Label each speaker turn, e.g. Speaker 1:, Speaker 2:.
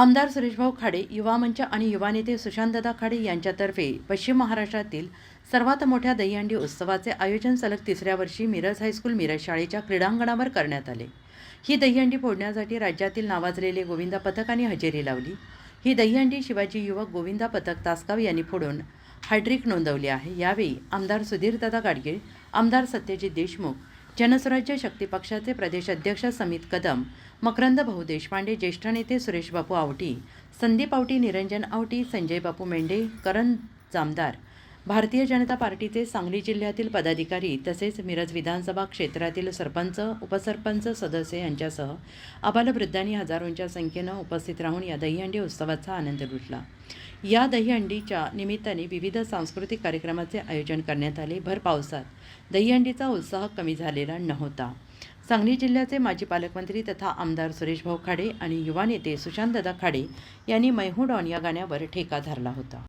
Speaker 1: आमदार सुरेशभाऊ खाडे युवा मंच आणि युवा नेते सुशांतदा खाडे यांच्यातर्फे पश्चिम महाराष्ट्रातील सर्वात मोठ्या दहीहंडी उत्सवाचे आयोजन सलग तिसऱ्या वर्षी मिरज हायस्कूल मिरज शाळेच्या क्रीडांगणावर करण्यात आले ही दहीहंडी फोडण्यासाठी राज्यातील नावाजलेले गोविंदा पथकाने हजेरी लावली ही दहीहंडी शिवाजी युवक गोविंदा पथक तासगाव यांनी फोडून हायड्रिक नोंदवली आहे यावेळी आमदार सुधीरदादा गाडगीळ आमदार सत्यजित देशमुख जनस्वराज्य शक्ती पक्षाचे प्रदेश अध्यक्ष समित कदम मकरंद भाऊ देशपांडे ज्येष्ठ नेते सुरेश बापू आवटी संदीप आवटी निरंजन आवटी संजय बापू मेंढे करण जामदार भारतीय जनता पार्टीचे सांगली जिल्ह्यातील पदाधिकारी तसेच मिरज विधानसभा क्षेत्रातील सरपंच उपसरपंच सदस्य यांच्यासह आबालवृद्धांनी हजारोंच्या संख्येनं उपस्थित राहून या दहीहंडी उत्सवाचा आनंद लुटला या दहीहंडीच्या निमित्ताने विविध सांस्कृतिक कार्यक्रमाचे आयोजन करण्यात आले भर पावसात दहीहंडीचा उत्साह कमी झालेला नव्हता सांगली जिल्ह्याचे माजी पालकमंत्री तथा आमदार सुरेश भाऊ खाडे आणि युवा नेते सुशांतदादा खाडे यांनी मैहू डॉन या गाण्यावर ठेका धरला होता